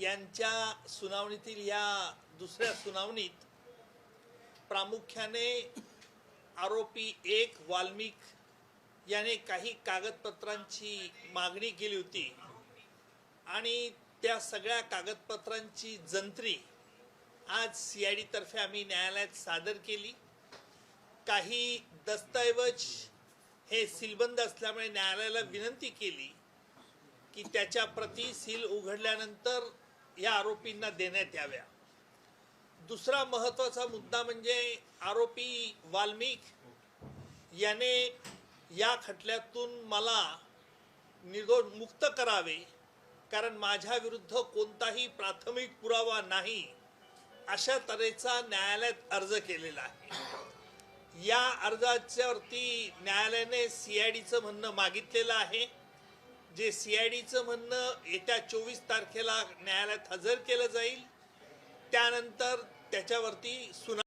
यांच्या सुनावणीतील या दुसऱ्या सुनावणीत प्रामुख्याने आरोपी एक वाल्मिक याने काही कागदपत्रांची मागणी केली होती. आणि त्या सगळ्या कागदपत्रांची जंत्री आज सी आय तर्फे आम्ही न्यायालयात सादर केली. काही दस्तऐवज हे सीलबंद असल्यामुळे न्यायालयाला विनंती केली की त्याच्या प्रती सील उघडल्यानंतर या आरोपींना देण्यात याव्या. दुसरा महत्त्वाचा मुद्दा म्हणजे आरोपी वाल्मिक याने या खटल्यातून मला निर्दोष मुक्त करावे कारण माझ्याविरुद्ध कोणताही प्राथमिक पुरावा नाही अशा तऱ्हेचा न्यायालयात अर्ज केलेला आहे. या अर्जाच्यावरती न्यायालयाने सी आय डीचं म्हणणं मागितलेलं आहे. जे सी आय डीचं म्हणणं येत्या चोवीस तारखेला न्यायालयात हजर केलं जाईल त्यानंतर त्याच्यावरती सुना